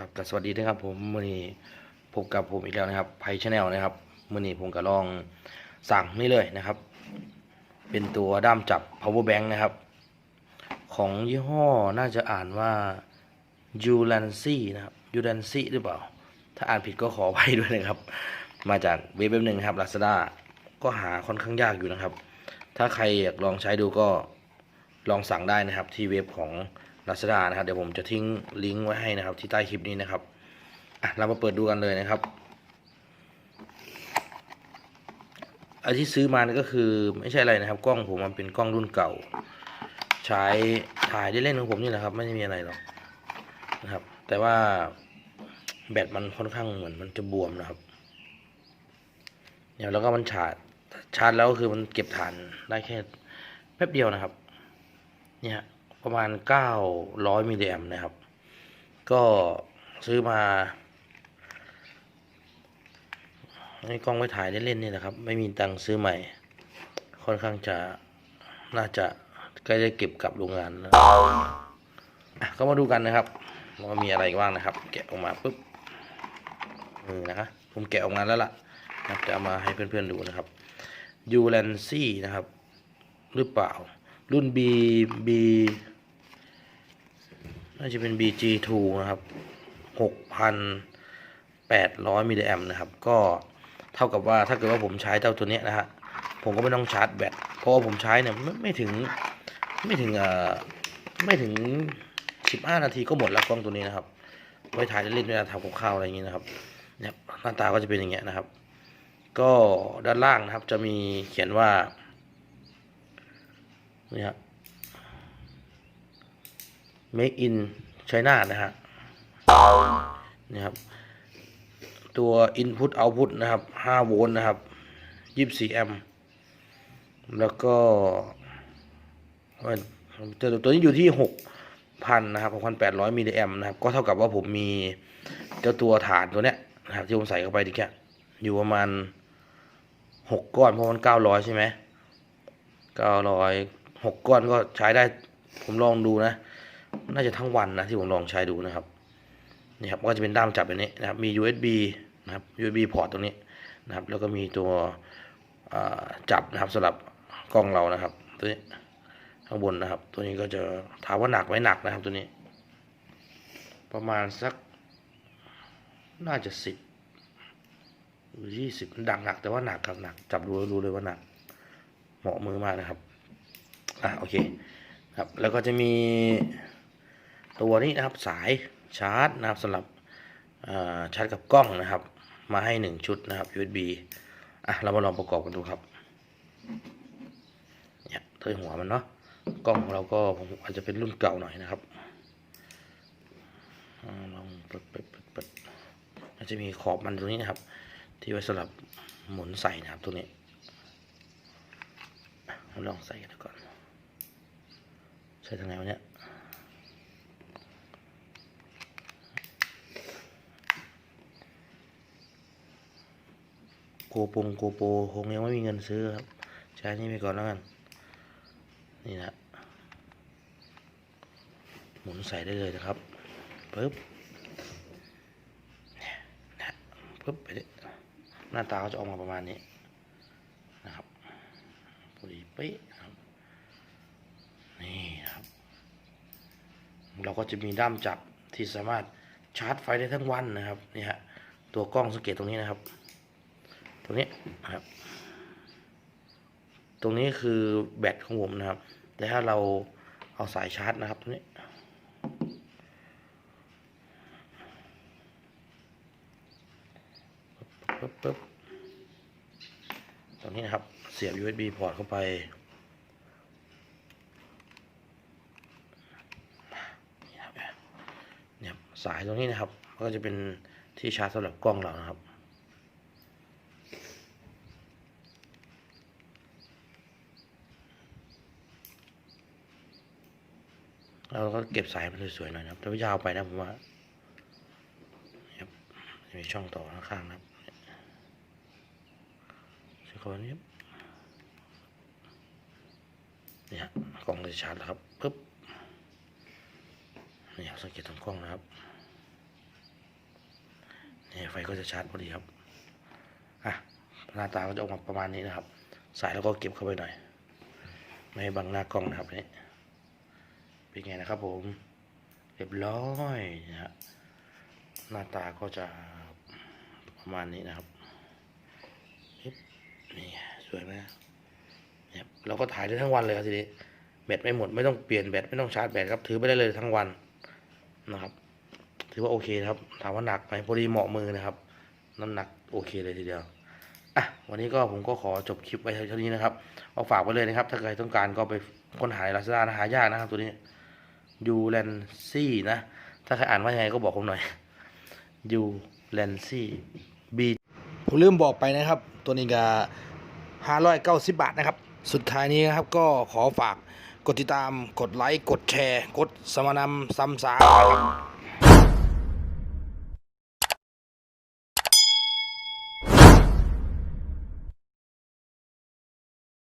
ครับก็สวัสดีนะครับผมมื่อนี้พบกับผมอีกแล้วนะครับไพชแนลนะครับมื่อนี้ผมก็ลองสั่งนี่เลยนะครับ เป็นตัวด้ามจับ power bank นะครับ ของยี่ห้อน่าจะอ่านว่า u l a n c y นะครับ u l a n c y หรือเปล่า ถ้าอ่านผิดก็ขออภัยด้วยนะครับ มาจากเว็บเว็บหนึ่งครับ Lazada ก็หาค่อนข้างยากอยู่นะครับ ถ้าใครอยากลองใช้ดูก็ลองสั่งได้นะครับที่เว็บของ Lazada นะครับเดี๋ยวผมจะทิ้งลิงก์ไว้ให้นะครับที่ใต้คลิปนี้นะครับอะเรามาเปิดดูกันเลยนะครับอันที่ซื้อมานี่ก็คือไม่ใช่อะไรนะครับ กล้องผมมันเป็นกล้องรุ่นเก่า ใช้ถ่ายได้เล่นของผมนี่แหละครับ ไม่ได้มีอะไรหรอกนะครับ แต่ว่าแบตมันค่อนข้างเหมือนมันจะบวมนะครับเนี่ยแล้วก็มันชาร์จชาร์จแล้วก็คือมันเก็บฐานได้แค่แป๊บเดียวนะครับ เนี่ย ประมาณ 900 มิลลิแอมนะครับ ก็ซื้อมาให้กล้องไว้ถ่ายเล่นๆนี่แหละครับ ไม่มีตังค์ซื้อใหม่ ค่อนข้างจะน่าจะใกล้จะเก็บกลับโรงงานแล้วก็มาดูกันนะครับว่ามีอะไรบ้างนะครับ แกะออกมาปุ๊บนี่นะครับผมแกะออกมาแล้วล่ะนะจะเอามาให้เพื่อนๆดูนะครับยูแลนซี่นะครับ หรือเปล่ารุ่น B B น่าจะเป็น BG2 นะครับ 6,800 มิลลิแอมป์นะครับ ก็เท่ากับว่าถ้าเกิดว่าผมใช้เจ้าตัวนี้นะฮะ ผมก็ไม่ต้องชาร์จแบต เพราะว่าผมใช้เนี่ยไม่ไม่ถึงไม่ถึงเอ่อไม่ถึง 15 นาทีก็หมดแล้วกล้องตัวนี้นะครับ ไว้ถ่ายเล่นๆเวลาทำกับข้าวอะไรอย่างนี้นะครับเนี่ยหน้าตาก็จะเป็นอย่างเงี้ยนะครับ ก็ด้านล่างนะครับจะมีเขียนว่านี่ฮะ make in China นะฮะนี่ครับ ตัว input output นะครับ 5 โวลต์นะครับ 24 แอมป์แล้วก็ตัวตัวนี้อยู่ที่ 6,000 นะครับ 6,800 มิลลิแอมป์นะครับ ก็เท่ากับว่าผมมีเจ้าตัวฐานตัวเนี้ยนะครับที่ผมใส่เข้าไปดิแกอยู่ประมาณ 6 ก้อนเพราะมัน 900 ใช่ไหม900 6 ก้อนก็ใช้ได้ผมลองดูนะ น่าจะทั้งวันนะที่ผมลองใช้ดูนะครับนี่ครับก็จะเป็นด้ามจับแบบนี้นะครับมี USB นะครับ USB พอร์ตตรงนี้นะครับ แล้วก็มีตัวจับนะครับสำหรับกล้องเรานะครับ ตัวนี้ข้างบนนะครับ ตัวนี้ก็จะถามว่าหนักไหมหนักนะครับ ตัวนี้ ประมาณสักน่าจะสิบหรือยี่สิบดักหนักแต่ว่าหนักครับหนัก จับดูแล้วรู้เลยว่าหนัก เหมาะมือมากนะครับอะโอเคครับ แล้วก็จะมี ตัวนี้นะครับสายชาร์จนะครับสำหรับชาร์จกับกล้องนะครับ มาให้หนึ่งชุดนะครับ USB อะเรามาลองประกอบกันดูครับเนี่ยเทยหัวมันเนาะกล้องของเราก็ผมอาจจะเป็นรุ่นเก่าหน่อยนะครับอลองเปิดเปิดเปิดเปิดมันจะมีขอบมันตรงนี้นะครับ ที่ไว้สำหรับหมุนใส่นะครับตรงนี้อะเราลองใส่กันก่อน ใส่ทางไหนวะเนี่ย โกปงโกโปรคงยังไม่มีเงินซื้อครับ ใช้นี่ไปก่อนแล้วกัน นี่นะหมุนใส่ได้เลยนะครับปึ๊บนี่ยนะปึ๊บไปดิหน้าตาก็จะออกมาประมาณนี้นะครับพอดีเป๊ะนะครับนี่นะครับ เราก็จะมีด้ามจับที่สามารถชาร์จไฟได้ทั้งวันนะครับนี่ฮะตัวกล้องสังเกตตรงนี้นะครับ ตรงนี้นะครับ ตรงนี้คือแบตของผมนะครับ แต่ถ้าเราเอาสายชาร์จนะครับตรงนี้ปึ๊บปึ๊บตรงนี้นะครับ เสียบ USB พอร์ตเข้าไปนี่ครับเนี่ยครับสายตรงนี้นะครับ ก็จะเป็นที่ชาร์จสำหรับกล้องเรานะครับ เราก็เก็บสายมันสวยๆหน่อยนะครับแต่ว่ายาวไปนะผมว่าครับจะมีช่องต่อข้างๆนะครับใช้คำว่านี้ครับนี่ฮะกล้องเลยชาร์จแล้วครับปึ๊บนี่ครับสังเกตตรงกล้องนะครับนี่ไฟก็จะชาร์จพอดีครับ อะ หน้าตาก็จะออกมาประมาณนี้นะครับ สายแล้วก็เก็บเข้าไปหน่อย ไม่ให้บังหน้ากล้องนะครับนี่ เป็นไงนะครับผม เรียบร้อยนะฮะหน้าตาก็จะประมาณนี้นะครับนี่สวยไหมเนี่ยเราก็ถ่ายได้ทั้งวันเลยครับทีนี้แบตไม่หมดไม่ต้องเปลี่ยนแบตไม่ต้องชาร์จแบตครับ ถือไปได้เลยทั้งวันนะครับ ถือว่าโอเคนะครับ ถามว่าหนักไหมพอดีเหมาะมือนะครับ น้ำหนักโอเคเลยทีเดียวอะวันนี้ก็ผมก็ขอจบคลิปไว้เท่านี้นะครับเอาฝากไว้เลยนะครับ ถ้าใครต้องการก็ไปค้นหาในลาซาด้านะหายากนะครับตัวนี้ ยูแลนซี่นะ ถ้าใครอ่านว่ายังไงก็บอกผมหน่อยยูแลนซี่บีผมลืมบอกไปนะครับ ตัวนี้ก็ห้าร้อยเก้าสิบบาทนะครับ สุดท้ายนี้นะครับก็ขอฝากกดติดตามกดไลค์ กดแชร์ กดสมานำซ้ำสานะครับ